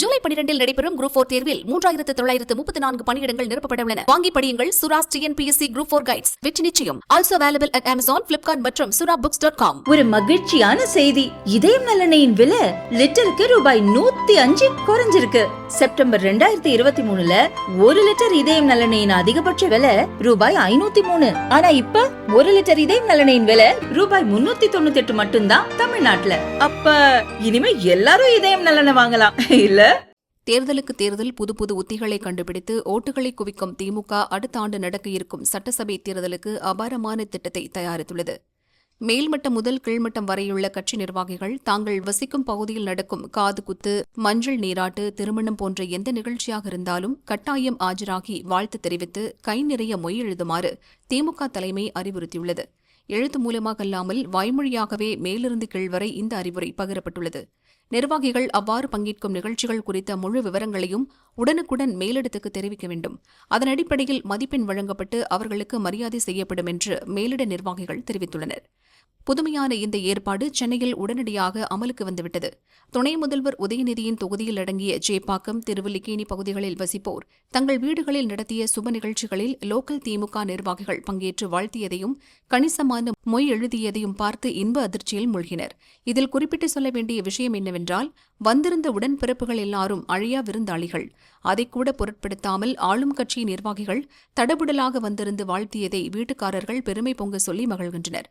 ஜூலை பனிரெண்டில் நடைபெறும் group four தேர்வில் மூன்றாயிரத்து தொள்ளாயிரத்து முப்பத்தி நான்கு பணியிடங்கள் நிரப்பப்பட உள்ளன வாங்கி படியுங்கள் Sura's TNPSC group four guides வெற்றி நிச்சயம். Also available at Amazon Flipkart மற்றும் சுரா புக்ஸ் டாட் காம் ஒரு மகிழ்ச்சியான செய்தி. இதயம் நலனையின் விலை லிட்டருக்கு ரூபாய் நூத்தி அஞ்சு குறைஞ்சிருக்கு. செப்டம்பர் ரெண்டாயிரத்தி இருபத்தி மூணுல ஒரு லிட்டர் இதயம் நலனையின் அதிகபட்ச விலை ரூபாய் ஐநூத்தி மூணு. ஆனா இப்ப ஒரு லிட்டர் இதயம் நலனையின் விலை ரூபாய் முன்னூத்தி தொண்ணூத்தி எட்டு மட்டும்தான் தமிழ்நாட்டுல. அப்ப இனிமே எல்லாரும் இதயம் நலனை வாங்கலாம் இல்ல? தேர்தலுக்கு தேர்தல் புது புது உத்திகளை கண்டுபிடித்து ஓட்டுகளை குவிக்கும் திமுக அடுத்த ஆண்டு நடக்க இருக்கும் சட்டசபை தேர்தலுக்கு அபாரமான திட்டத்தை தயாரித்துள்ளது. மேல்மட்டம் முதல் கீழ்மட்டம் வரையுள்ள கட்சி நிர்வாகிகள் தாங்கள் வசிக்கும் பகுதியில் நடக்கும் காது குத்து மஞ்சள் நீராட்டு திருமணம் போன்ற எந்த நிகழ்ச்சியாக இருந்தாலும் கட்டாயம் ஆஜராகி வாழ்த்து தெரிவித்து கை நிறைய மொய் எழுதுமாறு திமுக தலைமை அறிவுறுத்தியுள்ளது. எழுத்து மூலமாக அல்லாமல் வாய்மொழியாகவே மேலிருந்து கீழ் வரை இந்த அறிவுரை பகிரப்பட்டுள்ளது. நிர்வாகிகள் அவ்வாறு பங்கேற்கும் நிகழ்ச்சிகள் குறித்த முழு விவரங்களையும் உடனுக்குடன் மேலிடத்துக்கு தெரிவிக்க வேண்டும். அதன் அடிப்படையில் மதிப்பெண் வழங்கப்பட்டு அவர்களுக்கு மரியாதை செய்யப்படும் என்று மேலிட நிர்வாகிகள் தெரிவித்துள்ளனர். புதுமையான இந்த ஏற்பாடு சென்னையில் உடனடியாக அமலுக்கு வந்துவிட்டது. துணை முதல்வர் உதயநிதியின் தொகுதியில் அடங்கிய ஜேப்பாக்கம் திருவல்லிக்கேணி பகுதிகளில் வசிப்போர் தங்கள் வீடுகளில் நடத்திய சுப நிகழ்ச்சிகளில் லோக்கல் திமுக நிர்வாகிகள் பங்கேற்று வாழ்த்தியதையும் கணிசமான மொய் எழுதியதையும் பார்த்து இன்ப அதிர்ச்சியில் மூழ்கினர். இதில் குறிப்பிட்டு சொல்ல வேண்டிய விஷயம் என்னவென்றால் வந்திருந்த உடன்பிறப்புகள் எல்லாரும் அழியா விருந்தாளிகள். அதைக்கூட பொருட்படுத்தாமல் ஆளும் கட்சி நிர்வாகிகள் தடபுடலாக வந்திருந்து வாழ்த்தியதை வீட்டுக்காரர்கள் பெருமை பொங்க சொல்லி மகிழ்கின்றனர்.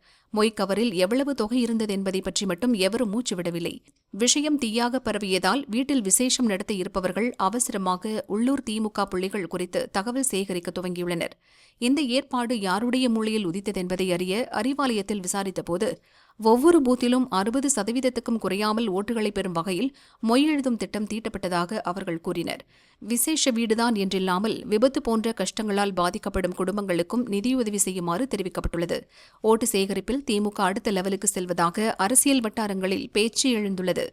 மொய்க்கவரில் எவ்வளவு தொகை இருந்தது என்பதை பற்றி மட்டும் எவரும் மூச்சு விடவில்லை. விஷயம் தீயாக பரவியதால் வீட்டில் விசேஷம் நடத்த இருப்பவர்கள் அவசரமாக உள்ளூர் திமுக புள்ளிகள் குறித்து தகவல் சேகரிக்க துவங்கியுள்ளனர். இந்த ஏற்பாடு யாருடைய மூளையில் உதித்தது என்பதை அறிய அறிவாலயத்தில் விசாரித்தபோது ஒவ்வொரு பூத்திலும் அறுபது சதவீதத்துக்கும் குறையாமல் ஓட்டுகளை பெறும் வகையில் மொய் எழுதும் திட்டம் தீட்டப்பட்டதாக அவர்கள் கூறினர். விசேஷ வீடுதான் என்றில்லாமல் விபத்து போன்ற கஷ்டங்களால் பாதிக்கப்படும் குடும்பங்களுக்கும் நிதியுதவி செய்யுமாறு தெரிவிக்கப்பட்டுள்ளது. ஓட்டு சேகரிப்பில் திமுக அடுத்த லெவலுக்கு செல்வதாக அரசியல் வட்டாரங்களில் பேச்சு எழுந்துள்ளது.